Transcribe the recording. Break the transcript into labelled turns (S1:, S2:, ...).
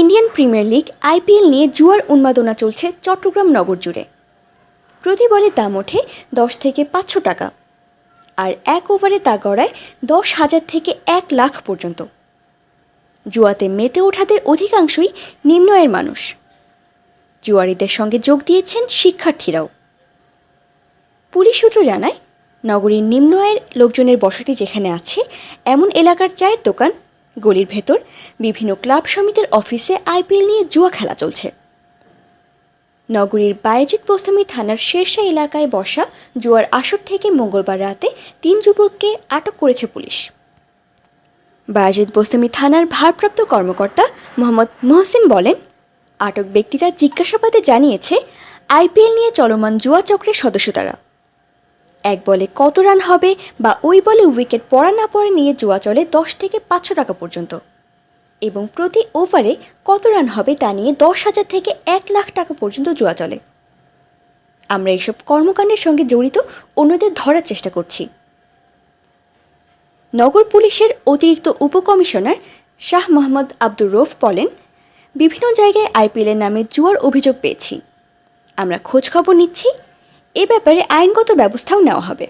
S1: Indian premier league IPL নিয়ে জুয়ার উন্মাদনা চলছে চট্টগ্রাম নগর জুড়ে। প্রতি বলে দাম ওঠে দশ থেকে পাঁচশো টাকা আর এক ওভারে তা গড়ায় দশ হাজার থেকে এক লাখ পর্যন্ত। জুয়াতে মেতে ওঠাদের অধিকাংশই নিম্ন আয়ের মানুষ। জুয়ারিদের সঙ্গে যোগ দিয়েছেন শিক্ষার্থীরাও। পুলিশ সূত্র জানায়, নগরীর নিম্ন আয়ের লোকজনের বসতি যেখানে আছে, এমন এলাকার চায়ের দোকান গলির ভেতর বিভিন্ন ক্লাব সমিতির অফিসে আইপিএল নিয়ে জুয়া খেলা চলছে। নগরীর বায়েজিৎ বোস্তামি থানার শেরশা এলাকায় বসা জুয়ার আসর থেকে মঙ্গলবার রাতে তিন যুবককে আটক করেছে পুলিশ। বায়েজিৎ বোস্তামি থানার ভারপ্রাপ্ত কর্মকর্তা মোহাম্মদ মোহসিন বলেন, আটক ব্যক্তিরা জিজ্ঞাসাবাদে জানিয়েছে, আইপিএল নিয়ে চলমান জুয়া চক্রের সদস্য তারা। এক বলে কত রান হবে বা ওই বলে উইকেট পড়া না পড়ে নিয়ে জুয়া চলে দশ থেকে পাঁচশো টাকা পর্যন্ত। এবং প্রতি ওভারে কত রান হবে তা নিয়ে দশ হাজার থেকে এক লাখ টাকা পর্যন্ত জুয়া চলে। আমরা এইসব কর্মকাণ্ডের সঙ্গে জড়িত অন্যদের ধরার চেষ্টা করছি। নগর পুলিশের অতিরিক্ত উপকমিশনার শাহ মোহাম্মদ আব্দুর রৌফ বলেন, বিভিন্ন জায়গায় আইপিএলের নামে জুয়ার অভিযোগ পেয়েছি। আমরা খোঁজ খবর নিচ্ছি এ ব্যাপারে আইনগত ব্যবস্থাও নেওয়া হবে।